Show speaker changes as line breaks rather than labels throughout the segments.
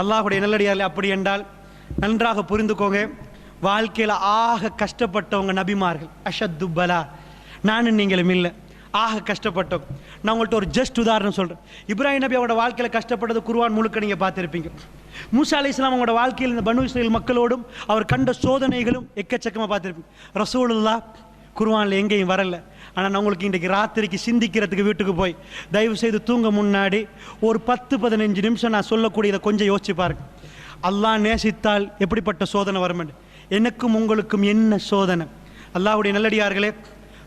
அல்லாஹுடைய நல்லடியாரில் அப்படி என்றால் நன்றாக புரிந்துக்கோங்க. வாழ்க்கையில் ஆக கஷ்டப்பட்டவங்க நபிமார்கள். அஷத்து பலா. நானும் நீங்களும் இல்லை. ஆக கஷ்டப்பட்டோம். நான் உங்கள்கிட்ட ஒரு ஜஸ்ட் உதாரணம் சொல்கிறேன் இப்ராஹிம் நபி அவங்களோட வாழ்க்கையில் கஷ்டப்பட்டது குருவான் முழுக்க நீங்கள் பார்த்துருப்பீங்க. மூசா அலி இஸ்லாம் அவங்களோட வாழ்க்கையில் இந்த பனு இஸ்ரேல் மக்களோடும் அவர் கண்ட சோதனைகளும் எக்கச்சக்கமாக பார்த்துருப்பீங்க. ரசூலுல்லா குருவானில் எங்கேயும் வரலை. ஆனால் நான் உங்களுக்கு இன்றைக்கு ராத்திரிக்கு சிந்திக்கிறதுக்கு வீட்டுக்கு போய் தயவு செய்து தூங்க முன்னாடி ஒரு பத்து பதினஞ்சு நிமிஷம் நான் சொல்லக்கூடியதை கொஞ்சம் யோசிச்சு பாருங்க. அல்லாஹ் நேசித்தால் எப்படிப்பட்ட சோதனை வரும் எனக்கும் உங்களுக்கும் என்ன சோதனை? அல்லாஹுடைய நல்லடியார்களே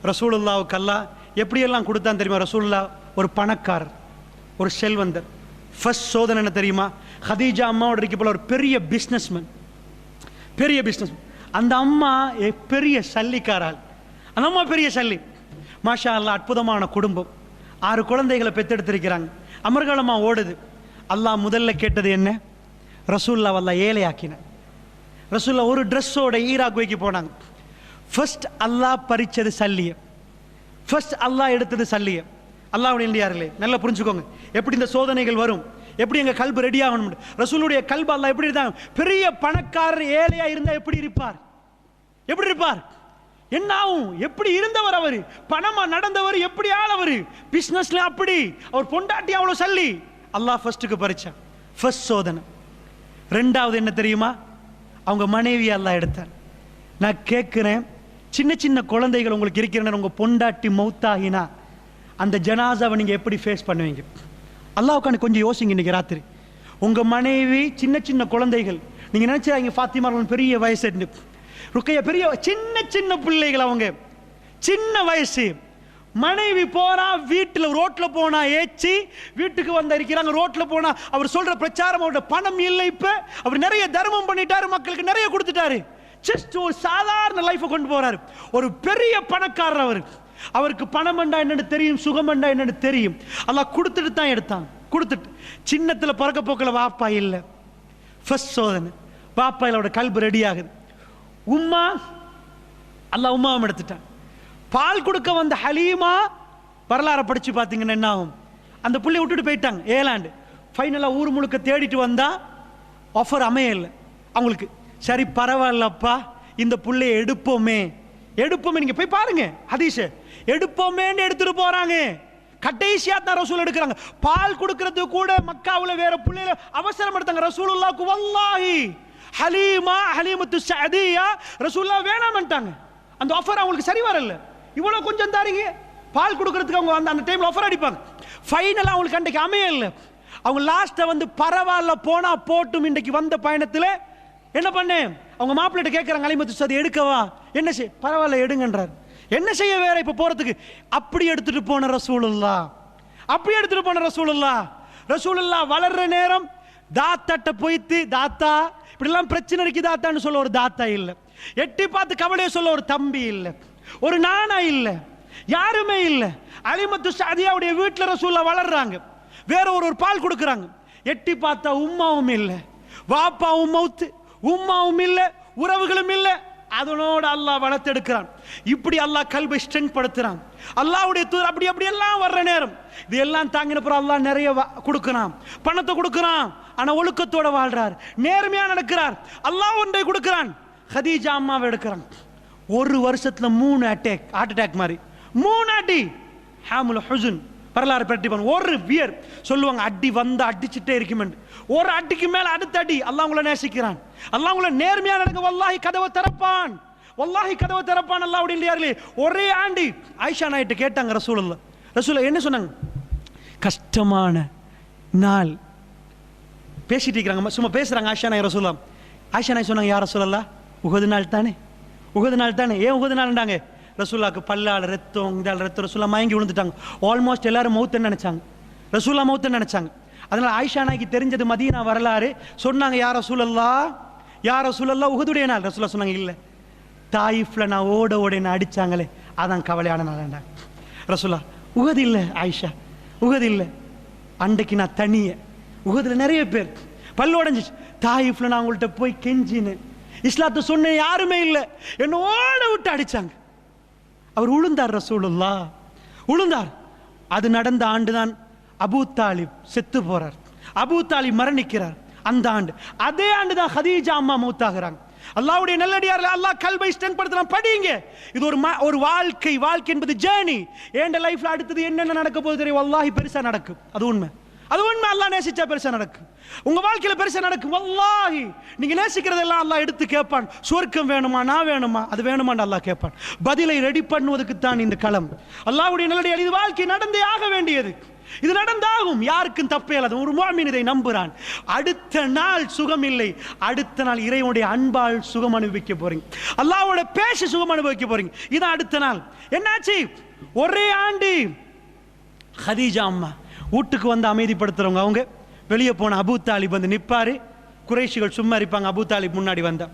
ரசூலுல்லாவுக்கு அல்லா எப்படியெல்லாம் கொடுத்தான் தெரியுமா? ரசூல்லா ஒரு பணக்காரர் ஒரு செல்வந்தர். ஃபஸ்ட் சோதனை என்ன தெரியுமா? ஹதீஜா அம்மாவோட இருக்க போல ஒரு பெரிய பிஸ்னஸ்மேன் பெரிய பிஸ்னஸ் அந்த அம்மா எ- பெரிய சல்லிக்காரால் அந்த அம்மா பெரிய சல்லி. மாஷா அல்லா அற்புதமான குடும்பம். ஆறு குழந்தைகளை பெத்தெடுத்திருக்கிறாங்க அமர்காலமா ஓடுது. அல்லாஹ் முதல்ல கேட்டது என்ன? ரசூல்லா வல்ல ஏழையாக்கின. ரசூல்லா ஒரு ட்ரெஸ்ஸோட ஈராக் ஈராக்குவைக்கு போனாங்க. ஃபர்ஸ்ட் அல்லாஹ் பறிச்சது சல்லியம். ஃபர்ஸ்ட் அல்லாஹ் எடுத்தது சல்லியை அல்லாஹ்வுடைய இல்லையார்களே நல்லா புரிஞ்சுக்கோங்க. எப்படி இந்த சோதனைகள் வரும்? எப்படி எங்கள் கல்பு ரெடி ஆகணும் ரசூலுடைய கல்பு அல்லாஹ் எப்படி இருந்தாங்க பெரிய பணக்காரர் ஏழையாக இருந்தால் எப்படி இருப்பார்? எப்படி இருப்பார்? என்ன ஆகும் எப்படி இருந்தவர் அவர்? பணமா நடந்தவர்? எப்படி ஆளவர்? பிஸ்னஸ்ல அப்படி. அவர் பொண்டாட்டி அவ்வளவு சல்லி. அல்லாஹ் ஃபர்ஸ்ட்டுக்கு பறிச்சான் ஃபர்ஸ்ட் சோதனை. ரெண்டாவது என்ன தெரியுமா? அவங்க மனைவி அல்லாஹ் எடுத்தார். நான் கேட்குறேன் சின்ன சின்ன குழந்தைகள் உங்களுக்கு இருக்கிறேன்னு உங்க பொண்டாட்டி மௌத்தாகினா அந்த ஜனாசாவை நீங்க எப்படி ஃபேஸ் பண்ணுவீங்க? அல்லாவுக்கான கொஞ்சம் யோசிங்க இன்னைக்கு ராத்திரி. உங்க மனைவி சின்ன சின்ன குழந்தைகள். நீங்க நினைச்சாங்க ஃபாத்திமார்கள் பெரிய வயசு. ருக்கையா பெரிய சின்ன சின்ன பிள்ளைகள் அவங்க. சின்ன வயசு. மனைவி போனா வீட்டில் ரோட்டில் போனா ஏச்சி வீட்டுக்கு வந்த இருக்கிறாங்க ரோட்டில் போனா அவர் சொல்ற பிரச்சாரம் அவரோட பணம் இல்லை இப்போ. அவர் நிறைய தர்மம் பண்ணிட்டாரு மக்களுக்கு நிறைய கொடுத்துட்டாரு. ஜஸ்ட் ஒரு சாதாரண லைஃபை கொண்டு போறாரு. ஒரு பெரிய பணக்காரர் அவர். அவருக்கு பணம் என்றா என்னன்னு தெரியும் சுகம் என்றா என்னன்னு தெரியும். அதெல்லாம் கொடுத்துட்டு தான் எடுத்தான். கொடுத்துட்டு. சின்னத்தில் பிறக்க போக்கில் வாப்பா இல்லை. ஃபர்ஸ்ட் சோதனை. பாப்பா அவரோட கல்பு ரெடி ஆகுது. உம்மா அல்லாஹ் உம்மாவும் எடுத்துட்டான். பால் கொடுக்க வந்த ஹலீமா வரலாறை படித்து பார்த்தீங்கன்னா என்ன ஆகும்? அந்த பிள்ளை விட்டுட்டு போயிட்டாங்க ஏலாண்டு. ஃபைனலாக ஊர் முழுக்க தேடிட்டு வந்தால் ஆஃபர் அமையல. அவங்களுக்கு சரி பரவாயில்லப்பா இந்த புள்ளைய எடுப்போமே. எடுப்போமே நீங்கள் போய் பாருங்க ஹதீஷ எடுப்போமேன்னு எடுத்துட்டு போகிறாங்க கடைசியாக தான் ரசூல் எடுக்கிறாங்க. பால் கொடுக்கறது கூட மக்காவில் வேற பிள்ளைல அவசரம் எடுத்தாங்க. ரசூலுல்லாஹ்க்கு வல்லாஹி. ஹலீமா ஹலீமத்து சதியா ரசூல்லா வேணாம்ட்டாங்க அந்த ஆஃபர் அவங்களுக்கு சரி வரல. இவ்வளோ கொஞ்சம் தாரீங்க. பால் கொடுக்கறதுக்கு அவங்க அந்த அந்த டைமில் ஆஃபர் அடிப்பாங்க. ஃபைனலாக அவங்களுக்கு அன்றைக்கு அமையல. அவங்க லாஸ்ட்டை வந்து பரவாயில்ல போனால் போட்டும் இன்றைக்கு வந்த பயணத்தில். என்ன பண்ணேன்? அவங்க மாப்பிள்ளைகிட்ட கேட்குறாங்க அலிமத்து சதி எடுக்கவா? என்ன செய் பரவாயில்ல எடுங்கன்றார். என்ன செய்ய வேற இப்போ போகிறதுக்கு அப்படி எடுத்துகிட்டு போன ரசூலுல்லா அப்படி எடுத்துகிட்டு போன ரசூலுல்லா ரசூலுல்லா வளர்ற நேரம் தாத்தாட்ட போய்த்து தாத்தா இப்படிலாம் பிரச்சனை இருக்கு தாத்தான்னு சொல்ல ஒரு தாத்தா இல்லை. எட்டி பார்த்து கவலையை சொல்ல ஒரு தம்பி இல்லை. ஒரு நானா இல்லை. யாருமே இல்லை. அலிமத்து சாதியாவுடைய வீட்டில் ரசூலா வளர்றாங்க. வேற ஒரு ஒரு பால் கொடுக்குறாங்க. எட்டி பார்த்தா உம்மாவும் இல்லை. வாப்பாவும் மௌத்து உம்மாவும் இல்லை. உறவுகளும் இல்லை. அதனோட அல்லாஹ் வளர்த்தெடுக்கிறான். இப்படி அல்லாஹ் கல்வை ஸ்ட்ரென்த் படுத்துறான். அல்லாவுடைய தூர் அப்படி அப்படி எல்லாம் வர்ற நேரம். இது எல்லாம் தாங்கின பிறகு அல்லாஹ் நிறைய வ- கொடுக்கிறான். பணத்தை கொடுக்கிறான். ஆனால் ஒழுக்கத்தோட வாழ்றார். நேர்மையாக நடக்கிறார். அல்லாஹ் ஒன்றை கொடுக்கிறான். ஹதீஜா அம்மாவை எடுக்கிறான். ஒரு வருஷத்தில் மூணு அட்டாக் ஹார்ட் அட்டாக் மாதிரி. மூணு அடி. ஹாமுல் ஹுசுன். வரலாறு பற்றி ஒரு வியர் சொல்லுவாங்க அடி வந்து அடிச்சுட்டே இருக்குமென்று. ஒரு அடிக்கு மேல அடுத்த அடி அல்லா உங்களை நேசிக்கிறான். அல்லா உங்களை நேர்மையா நடக்க வல்லாஹி கதவை திறப்பான். வல்லாஹி கதவை திறப்பான் அல்லா அப்படின்னு ஒரே ஆண்டி ஆயிஷா நாயிட்டு கேட்டாங்க ரசூலுல்லா ரசூலா என்ன சொன்னாங்க? கஷ்டமான நாள். பேசிட்டு இருக்கிறாங்க சும்மா பேசுறாங்க ஆஷா நாய் ரசூலா ஆஷா நாய் சொன்னாங்க யார் ரசூலல்லா உகது நாள் தானே? உகது நாள் தானே? ஏன் உகது நாள்ன்றாங்க? ரசூல்லாக்கு பல்லால் ரத்தம் இதால் ரத்தம் ரசூல்லா மயங்கி விழுந்துட்டாங்க. ஆல்மோஸ்ட் எல்லாரும் மௌத்துன்னு நினச்சாங்க. ரசூல்லா மௌத்துன்னு நினச்சாங்க. அதனால் ஆயிஷா நாய்க்கு தெரிஞ்சது மதீனா வரலாறு. சொன்னாங்க யார் ரசூலல்லா யார் ரசூலல்லா உகதுடைய நாள். ரசூலா சொன்னாங்க இல்லை. தாயிஃப்ல நான் ஓட ஓட என்ன அடிச்சாங்களே அதான் கவலையான நாளாண்டா ரசூலா உகது இல்லை ஆயிஷா. உகது இல்லை. அன்றைக்கு நான் தனிய. உகதில் நிறைய பேர். பல்லு உடஞ்சிச்சு. தாயிஃப்ல நான் உங்கள்கிட்ட போய் கெஞ்சினேன். இஸ்லாத்தை சொன்னேன் யாருமே இல்லை. என்ன ஓட விட்டு அடிச்சாங்க. அவர் உளுந்தார் ரசூலுல்லா. உளுந்தார். அது நடந்த ஆண்டுதான் அபூ தாலிப் செத்து போறார். அபூ தாலிப் மரணிக்கிறார். அந்த ஆண்டு. அதே ஆண்டு தான் ஹதீஜா அம்மா மூத்தாகிறாங்க. அல்லாவுடைய நல்லடியார்ல அல்லாஹ் கல்வை ஸ்ட்ரென்த் படுத்தலாம் படிங்க இது ஒரு ஒரு வாழ்க்கை. வாழ்க்கை என்பது ஜேர்னி ஏண்ட லைஃப்ல அடுத்தது என்னென்ன நடக்க போகுது தெரியும்? அல்லாஹி பெருசா நடக்கும் அது உண்மை. அது உண்மை. அல்லாஹ் நேசிச்சா பெருசா நடக்கும் உங்க வாழ்க்கையில பெருசா நடக்கும். வல்லாஹி நீங்க நேசிக்கிறதெல்லாம் அல்லாஹ் எடுத்து கேட்பான். சொர்க்கம் வேணுமா நான் வேணுமா? அது வேணுமான்னு அல்லாஹ் கேட்பான். பதிலை ரெடி பண்ணுவதற்கு தான் இந்த களம். அல்லாஹ்வுடைய நல்லடியார் இது வாழ்க்கை நடந்தே ஆக வேண்டியது. இது நடந்தாகும். யாருக்கும் தப்பே இல்லாத ஒரு மாமின் இதை நம்புறான். அடுத்த நாள் சுகம் இல்லை. அடுத்த நாள் இறைவனுடைய அன்பால் சுகம் அனுபவிக்க போறீங்க. அல்லாவோட பேசி சுகம் அனுபவிக்க போறீங்க. இதான் அடுத்த நாள். என்னாச்சு? ஒரே ஆண்டு. ஹதீஜா அம்மா வீட்டுக்கு வந்து அமைதிப்படுத்துறவங்க அவங்க. வெளியே போன அபூ தாலிப் வந்து நிற்பார் குறைஷிகள் சும்மா இருப்பாங்க. அபூ தாலிப் முன்னாடி வந்தா.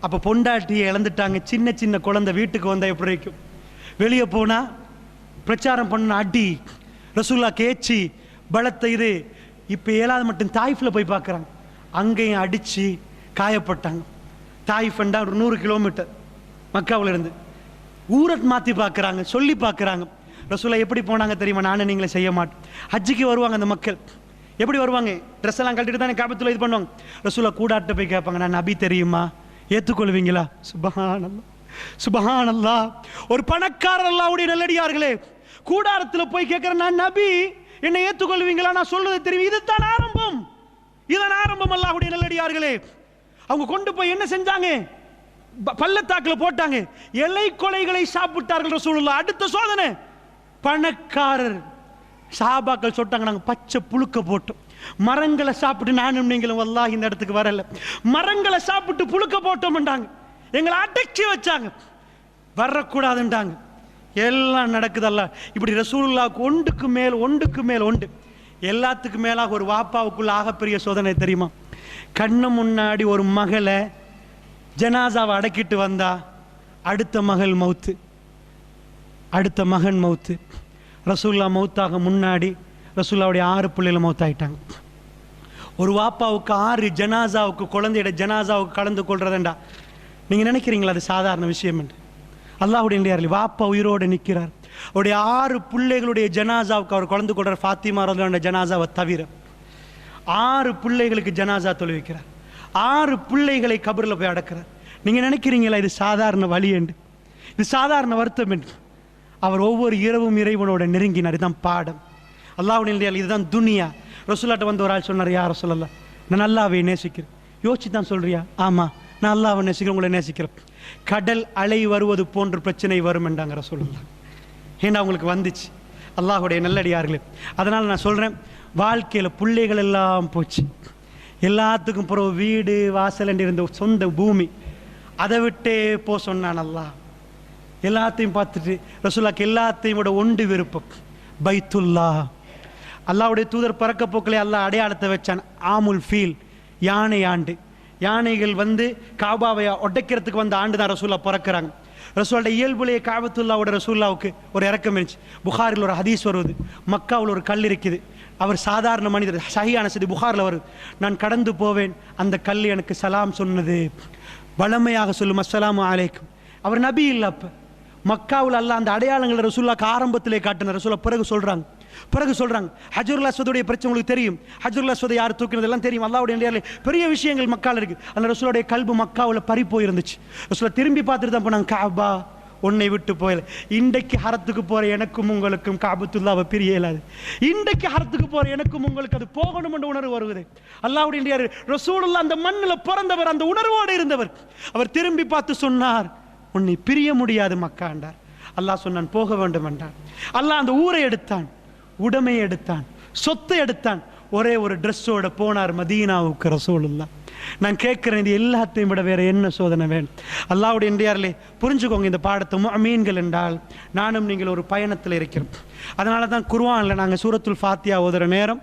அப்போ பொண்டாட்டியை இழந்துட்டாங்க. சின்ன சின்ன குழந்தை வீட்டுக்கு வந்தால் எப்படி இருக்கும்? வெளியே போனால் பிரச்சாரம் பண்ண அடி ரசூல்லா கேச்சி பலத்தை இது. இப்போ ஏழாவது மட்டும் தாய்ஃபில் போய் பார்க்குறாங்க. அங்கேயும் அடித்து காயப்பட்டாங்க. தாய்ஃபண்டா ஒரு நூறு கிலோமீட்டர் மக்காவுல இருந்து. ஊரை மாற்றி பார்க்குறாங்க. சொல்லி பார்க்குறாங்க. ரசூலா எப்படி போனாங்க தெரியுமா? நானும் நீங்களே செய்ய மாட்டேன் ஹஜ்ஜிக்கு வருவாங்க அந்த மக்கள். எப்படி வருவாங்க? ட்ரெஸ் எல்லாம் கட்டிட்டு தானே காபத்தில் இது பண்ணுவாங்க. ரசூலா கூடாட்ட போய் கேட்பாங்க நான் நபி தெரியுமா? ஏற்றுக்கொள்வீங்களா சுபஹானல்லா. சுபஹானல்லா. ஒரு பணக்காரர் அல்லாவுடைய நல்லடியார்களே கூடாரத்தில் போய் கேட்குறேன் நான் நபி என்னை ஏற்றுக்கொள்வீங்களா நான் சொல்றது தெரியும். இதுதான் ஆரம்பம். இதுதான் ஆரம்பம் அல்லாஹ்வுடைய நல்லடியார்களே. அவங்க கொண்டு போய் என்ன செஞ்சாங்க? ப- போட்டாங்க. எல்லை கொலைகளை சாப்பிட்டார்கள் ரசூலுல்லா அடுத்த சோதனை பணக்காரர் சாபாக்கள் சொல்லிட்டாங்க நாங்கள் பச்சை புழுக்க போட்டோம் மரங்களை சாப்பிட்டு நானும் நீங்களும் வல்லாஹ் இந்த இடத்துக்கு வரல. மரங்களை சாப்பிட்டு புழுக்க போட்டோம்ன்றாங்க. எங்களை அடைச்சி வச்சாங்க. வரக்கூடாதுன்றாங்க. எல்லாம் நடக்குதல்ல. இப்படி ரசூலுல்லாவுக்கு ஒன்றுக்கு மேல் ஒன்றுக்கு மேல் ஒன்று. எல்லாத்துக்கு மேலாக ஒரு வாப்பாவுக்குள்ள ஆகப்பெரிய சோதனை தெரியுமா? கண்ணு முன்னாடி ஒரு மகளை ஜனாசாவை அடக்கிட்டு வந்தா அடுத்த மகள் மவுத்து. அடுத்த மகன் மௌத்து ரசூல்லா மௌத்தாக முன்னாடி ரசூல்லாவுடைய ஆறு பிள்ளைகள் மௌத்தாயிட்டாங்க. ஒரு வாப்பாவுக்கு ஆறு ஜனாசாவுக்கு குழந்தையிட ஜனாசாவுக்கு கலந்து கொள்றதுண்டா. நீங்கள் நினைக்கிறீங்களா அது சாதாரண விஷயம் என்று? அல்லாஹுடைய வாப்பா உயிரோடு நிற்கிறார். அவருடைய ஆறு பிள்ளைகளுடைய ஜனாசாவுக்கு அவர் கலந்து கொள்றார். ஃபாத்திமா ரலியல்லாஹு ஜனாசாவை தவிர. ஆறு பிள்ளைகளுக்கு ஜனாசா தொழுவிக்கிறார் ஆறு பிள்ளைகளை கபரில் போய் அடக்கிறார். நீங்கள் நினைக்கிறீங்களா இது சாதாரண வழி என்று? இது சாதாரண வருத்தம் என்று? அவர் ஒவ்வொரு இரவும் இறைவனோட நெருங்கினார். இதுதான் பாடம். அல்லாஹ்வுடைய இதுதான் துனியா. ரசூலாட்ட வந்து ஒரு ஆள் சொன்னார் யார் சொல்லல நான் அல்லாவை நேசிக்கிறேன். யோசிச்சு தான் சொல்றியா? ஆமாம் நான் அல்லாவை நேசிக்கிறேன் உங்களை நேசிக்கிறேன். கடல் அலை வருவது போன்ற பிரச்சனை வரும் என்றாங்க ரசூலுல்லா ஏன்னா அவங்களுக்கு வந்துச்சு. அல்லாஹுடைய நல்லடியார்களே. அதனால் நான் சொல்கிறேன் வாழ்க்கையில் பிள்ளைகள் எல்லாம் போச்சு. எல்லாத்துக்கும் பிறகு வீடு வாசல் என்று இருந்த சொந்த பூமி. அதை விட்டே போ சொன்னான் அல்லாஹ். எல்லாத்தையும் பார்த்துட்டு ரசூலாக்கு எல்லாத்தையும் விட ஒன்று விருப்பம் பைத்துல்லா அல்லாவுடைய தூதர் பறக்க போக்கிலே அல்லா அடையாளத்தை வச்சான். ஆமுல் ஃபீல் யானை ஆண்டு. யானைகள் வந்து காபாவை உடைக்கிறதுக்கு வந்த ஆண்டு தான் ரசூல்லா பிறக்கிறாங்க. ரசூலோட இயல்புலேயே காபத்துல்லாவோட ரசூல்லாவுக்கு ஒரு இறக்கம் இருந்துச்சு. புகாரில் ஒரு ஹதீஸ் வருவது மக்காவில் ஒரு கல் இருக்குது. அவர் சாதாரண மனிதர் சஹியான சதி புகாரில் வருது. நான் கடந்து போவேன். அந்த கல் எனக்கு சலாம் சொன்னது. வளமையாக சொல்லும் அஸ்ஸலாமு அலைக்கும். அவர் நபி இல்லை அப்போ. மக்காவில் அல்ல அந்த அடையாளங்களை ரசூல்லாக்கு ஆரம்பத்திலே காட்டின ரசூலா பிறகு சொல்கிறாங்க பிறகு சொல்கிறாங்க ஹஜருல் அஸ்வதுடைய பிரச்சனை உங்களுக்கு தெரியும். ஹஜருல் அஸ்வதை யார் தூக்கினது எல்லாம் தெரியும். அல்லாவுடைய நேரில் பெரிய விஷயங்கள் மக்கால் இருக்குது அந்த ரசூலுடைய கல்பு மக்காவில் பறி போயிருந்துச்சு. ரசூலா திரும்பி பார்த்துட்டு தான் போனாங்க காபா உன்னை விட்டு போயல இன்றைக்கு ஹரத்துக்கு போகிற எனக்கும் உங்களுக்கும் காபத்துல்லாவை பிரிய இயலாது இன்றைக்கு ஹரத்துக்கு போகிற எனக்கும் உங்களுக்கு அது போகணும் என்ற உணர்வு வருவது அல்லாவுடைய ரசூலுல்லா அந்த மண்ணில் பிறந்தவர் அந்த உணர்வோடு இருந்தவர். அவர் திரும்பி பார்த்து சொன்னார் உன்னை பிரிய முடியாது மக்காண்டார் அல்லாஹ் சொன்னான் போக வேண்டும் என்றான். அல்லாஹ் அந்த ஊரை எடுத்தான் உடமை எடுத்தான் சொத்தை எடுத்தான். ஒரே ஒரு ட்ரெஸ்ஸோட போனார் மதீனாவுக்கு ரசூலுல்லா நான் கேட்குறேன் இது எல்லாத்தையும் விட வேற என்ன சோதனை வேணும்? அல்லாவுடைய இந்தியாரிலே புரிஞ்சுக்கோங்க இந்த பாடத்தை மீன்கள் என்றால் நானும் நீங்கள் ஒரு பயணத்தில் இருக்கிறோம். அதனால தான் குருவானில் நாங்கள் சூரத்துல் ஃபாத்தியா ஓதுற நேரம்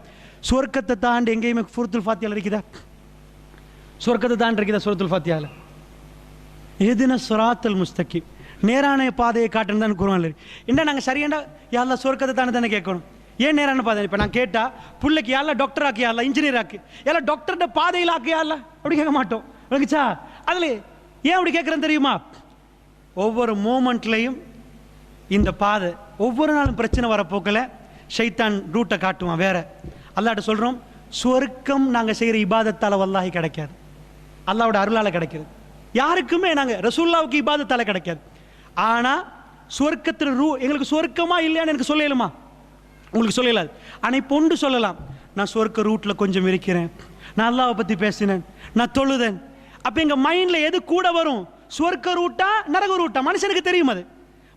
சுவர்க்கத்தை தாண்டி எங்கேயுமே சூரத்துல் ஃபாத்தியாவில் இருக்குதா சுவர்க்கத்தை தாண்டி இருக்குதா சூரத்துல் ஃபாத்தியாவில் எதுன சுராத்தல் முஸ்தகிம். நேரான பாதையை காட்டுன்னு தான் குருவான் என்ன நாங்கள் சரியாண்டா? யாரில் சொர்க்கத்தை தானே தானே கேட்கணும். ஏன் நேரான பாதை இப்போ நான் கேட்டால் பிள்ளைக்கு யாரில் டாக்டர் ஆக்கி யாரில் இன்ஜினியர் ஆக்கு. யாரில் டாக்டர்கிட்ட பாதையில் ஆக்கி யாரில் அப்படி கேட்க மாட்டோம். விளங்குச்சா அதில் ஏன் அப்படி கேட்குறேன்னு தெரியுமா? ஒவ்வொரு மூமெண்ட்லையும் இந்த பாதை ஒவ்வொரு நாளும் பிரச்சனை வர போக்கில் ஷைத்தான் ரூட்டை காட்டுவான் வேற. அல்லாட்ட சொல்கிறோம் சொர்க்கம் நாங்கள் செய்கிற இபாதத்தால் வல்லாகி கிடைக்காது. அல்லாவோட அருளால் கிடைக்கிறது. யாருக்குமே நாங்கள் ரசூல்லாவுக்கு தலை கிடைக்காது. ஆனால் சுவர்க்கத்தில் ரூ எங்களுக்கு சுவர்க்கமா இல்லையான்னு எனக்கு சொல்லலுமா? உங்களுக்கு சொல்லலாது. ஆனால் இப்போ ஒன்று சொல்லலாம். நான் சொர்க்க ரூட்டில் கொஞ்சம் இருக்கிறேன். நான் அல்லாவை பற்றி பேசினேன். நான் தொழுதேன். அப்போ எங்கள் மைண்டில் எது கூட வரும்? சொர்க்க ரூட்டா நரக ரூட்டா? மனுஷனுக்கு தெரியும் அது.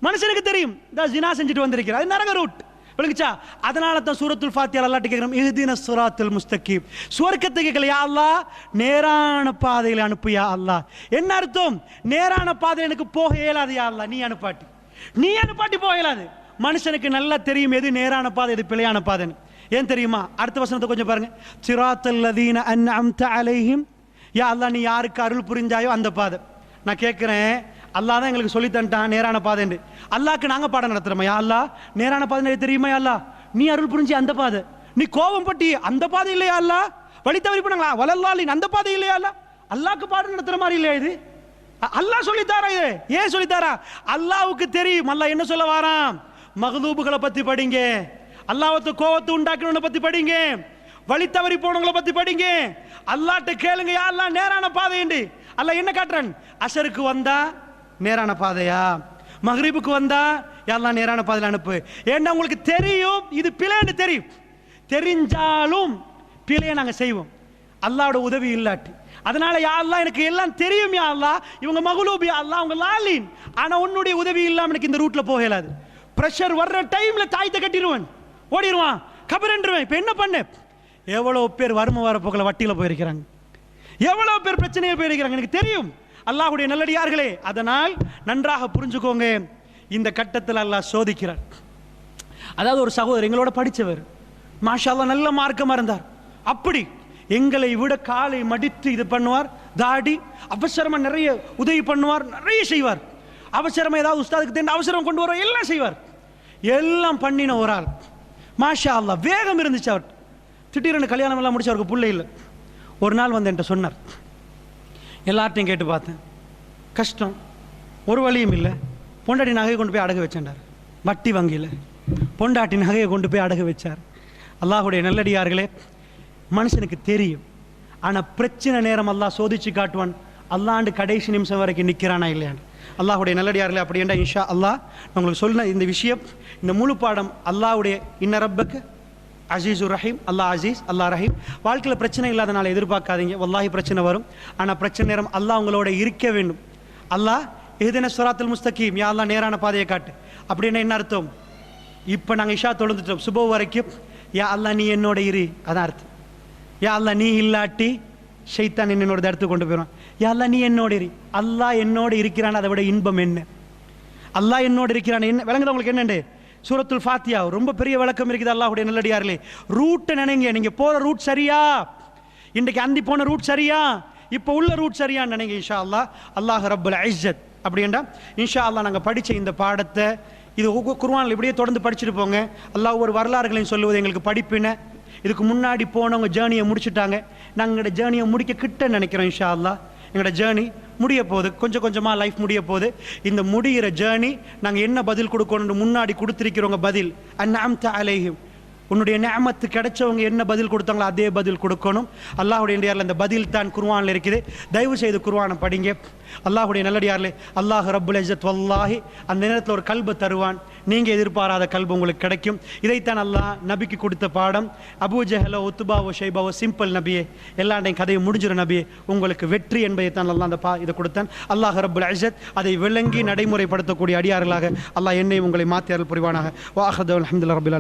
மனுஷனுக்கு தெரியும். இந்த ஜினா செஞ்சுட்டு வந்திருக்கிறேன் அது நரக ரூட். விளங்குச்சா? அதனால தான் சூரத்துல் ஃபாத்தியால் அல்லாட்ட கேட்குறோம் இஹ்தின சுராத்துல் முஸ்தகீம். சுவர்க்கத்தை கேட்கல யா அல்லா நேரான பாதையில் அனுப்பு யா அல்லா என்ன அர்த்தம்? நேரான பாதையில் எனக்கு போக இயலாது யா நீ அனுப்பாட்டி நீ அனுப்பாட்டி போக இயலாது. மனுஷனுக்கு நல்லா தெரியும் எது? நேரான பாதை எது பிழையான பாதைன்னு. ஏன் தெரியுமா? அடுத்த வசனத்தை கொஞ்சம் பாருங்க. சிராத்தல் லதீன அன்அம்த அலைஹிம். யா அல்லா நீ யாருக்கு அருள் புரிஞ்சாயோ அந்த பாதை. நான் கேட்குறேன் அல்லாஹ் தான் எங்களுக்கு சொல்லி தந்துட்டான் நேரான பாதைன்னு அல்லாக்கு நாங்கள் பாடம் நடத்துகிறோமா யா நேரான பாதை தெரியுமா அல்லா அல்லாஹ்? நீ அருள் புரிஞ்சு அந்த பாதை. நீ கோபம் பட்டி அந்த பாதை இல்லையா அல்லாஹ்? வழி தவறி போனாங்களா? வளர்லாலின் அந்த பாதை இல்லையா அல்லாஹ்? அல்லாக்கு பாடம் நடத்துகிற மாதிரி இல்லையா இது? அல்லா சொல்லித்தாரா இது? ஏன் சொல்லித்தாரா? அல்லாவுக்கு தெரியும். அல்லா என்ன சொல்ல வாராம் மகதூபுகளை பத்தி படிங்க. அல்லாவத்து கோவத்தை உண்டாக்கணும்னு பத்தி படிங்க. வழி தவறி போனவங்கள பத்தி படிங்க. அல்லாட்ட கேளுங்க யா நேரான பாதைண்டு அல்லாஹ் என்ன காட்டுறன்? அசருக்கு வந்தா நேரான பாதையா? மகரிபுக்கு வந்தா? யாரெல்லாம் நேரான பாதையில அனுப்பு? ஏன்னா உங்களுக்கு தெரியும் இது பிழைன்னு தெரியும். தெரிஞ்சாலும் பிழையை நாங்க செய்வோம். அல்லாவோட உதவி இல்லாட்டி. அதனால யாரெல்லாம் எனக்கு எல்லாம் தெரியும் யா இவங்க மகளூப் அல்லா அவங்க லாலின். ஆனா உன்னுடைய உதவி இல்லாமல் எனக்கு இந்த ரூட்ல போக இயலாது. ப்ரெஷர் வர்ற டைம்ல தாயத்தை கட்டிடுவேன். ஓடிடுவான். கபரன்றுவேன். இப்போ என்ன பண்ணு? எவ்வளோ பேர் வறுமை வர வட்டியில் போயிருக்கிறாங்க. எவ்வளோ பேர் பிரச்சனையில் போயிருக்கிறாங்க. எனக்கு தெரியும். அல்லாஹுடைய நல்லடியார்களே அதனால் நன்றாக புரிஞ்சுக்கோங்க. இந்த கட்டத்தில் அல்லாஹ் சோதிக்கிறார். அதாவது ஒரு சகோதரர் எங்களோட படித்தவர் மாஷா அல்லாஹ் நல்ல மார்க்கமாக இருந்தார் அப்படி எங்களை விட காலை மடித்து இது பண்ணுவார் தாடி அவசரமாக நிறைய உதவி பண்ணுவார் நிறைய செய்வார். அவசரமாக ஏதாவது உஸ்தாதுக்கு தேர்ந்து அவசரம் கொண்டு வரோம் எல்லாம் செய்வார். எல்லாம் பண்ணின ஒரு ஆள். மாஷா அல்லாஹ் வேகம் இருந்துச்சு அவர். திடீர்னு கல்யாணம் எல்லாம் முடிச்சு அவருக்கு பிள்ளை இல்லை. ஒரு நாள் வந்து என்கிட்ட சொன்னார். எல்லார்ட்டையும் கேட்டு பார்த்தேன். கஷ்டம். ஒரு வழியும் இல்லை. பொண்டாட்டி நகையை கொண்டு போய் அடகு வச்சேன்டார் வட்டி வங்கியில். பொண்டாட்டி நகையை கொண்டு போய் அடகு வச்சார். அல்லாஹுடைய நல்லடியார்களே மனுஷனுக்கு தெரியும். ஆனால் பிரச்சனை நேரம் அல்லாஹ் சோதிச்சு காட்டுவான். அல்லாண்டு கடைசி நிமிஷம் வரைக்கும் நிற்கிறானா இல்லையான்னு. அல்லாஹுடைய நல்லடியார்களே அப்படி என்றால் இன்ஷா அல்லாஹ் நான் உங்களுக்கு சொன்ன இந்த விஷயம் இந்த முழு பாடம் அல்லாஹுடைய இன்னரப்புக்கு அசீஸுர் ரஹீம் அல்லாஹ் அசீஸ் அல்லாஹ் ரஹீம். வாழ்க்கையில் பிரச்சனை இல்லாதனால எதிர்பார்க்காதீங்க. வல்லாஹி பிரச்சனை வரும். ஆனால் பிரச்சனை நேரம் அல்லாஹ் உங்களோட இருக்க வேண்டும். அல்லாஹ் ஏதேன சுராத்தில் முஸ்தகீம் யா அல்லாஹ் நேரான பாதையை காட்டு. அப்படின்னா என்ன அர்த்தம்? இப்போ நாங்கள் இஷா தொழுந்துட்டோம். சுபோ வரைக்கும் யா அல்லாஹ் நீ என்னோட இரு. அதான் அர்த்தம். யா அல்லாஹ் நீ இல்லாட்டி ஷைத்தான் என்னோட இடத்துக்கு கொண்டு போயிடும் யா அல்லாஹ் நீ என்னோட இரு. அல்லாஹ் என்னோட இருக்கிறான். அதை விட இன்பம் என்ன? அல்லாஹ் என்னோட இருக்கிறான். என்ன விளங்குது உங்களுக்கு என்னண்டு? சூரத்துல் ஃபாத்தியா ரொம்ப பெரிய விளக்கம் இருக்குது அல்லாஹுடைய நல்லடியார்களே. ரூட்டை நினைங்க நீங்கள் போகிற ரூட் சரியா? இன்றைக்கு அந்தி போன ரூட் சரியா? இப்போ உள்ள ரூட் சரியான்னு நினைங்க இன்ஷா அல்லாஹ் அல்லாஹ் ரப்புல் ஐஸத் அப்படின்டா இன்ஷா அல்லாஹ் நாங்கள் படித்த இந்த பாடத்தை இது குருவானில் இப்படியே தொடர்ந்து படிச்சுட்டு போங்க. அல்லாஹ் ஒரு வரலாறுகளையும் சொல்லுவது எங்களுக்கு படிப்பினை. இதுக்கு முன்னாடி போனவங்க ஜேர்னியை முடிச்சுட்டாங்க. நாங்கள் ஜேர்னியை முடிக்க கிட்ட நினைக்கிறோம் இன்ஷா அல்லாஹ் எங்களோட ஜேர்னி முடிய போகுது. கொஞ்சம் கொஞ்சமாக லைஃப் முடிய போகுது. இந்த முடிகிற ஜேர்னி நாங்கள் என்ன பதில் கொடுக்கணும்னு முன்னாடி கொடுத்துருக்கிறவங்க பதில். அந்நாம்த அலைஹிம். உன்னுடைய நியமத்து கிடைச்சவங்க என்ன பதில் கொடுத்தாங்களோ அதே பதில் கொடுக்கணும். அல்லாஹுடைய நேரில் அந்த பதில் தான் குர்ஆனில் இருக்குது. தயவு செய்து குர்ஆனை படிங்க. அல்லாஹுடைய நல்லடியாரில் அல்லாஹ் ரப்புல் இஜத் வல்லாஹி அந்த நேரத்தில் ஒரு கல்பை தருவான். நீங்கள் எதிர்பாராத கல்பு உங்களுக்கு கிடைக்கும். இதைத்தான் அல்லாஹ் நபிக்கு கொடுத்த பாடம். அபூஜஹலோ உத்துபாவோ ஷைபாவோ சிம்பிள் நபியே எல்லாண்டையும் கதையை முடிஞ்சிடும் நபியே. உங்களுக்கு வெற்றி என்பதை தான் அல்லாஹ் அந்த பா இதை கொடுத்தான். அல்லாஹ் ரப்புல் இஜத் அதை விளங்கி நடைமுறைப்படுத்தக்கூடிய அடியார்களாக அல்லாஹ் என்னை உங்களை மாத்தியார்கள் புரிவானாக. வாஹத் அலமதுல்லா ரபுல்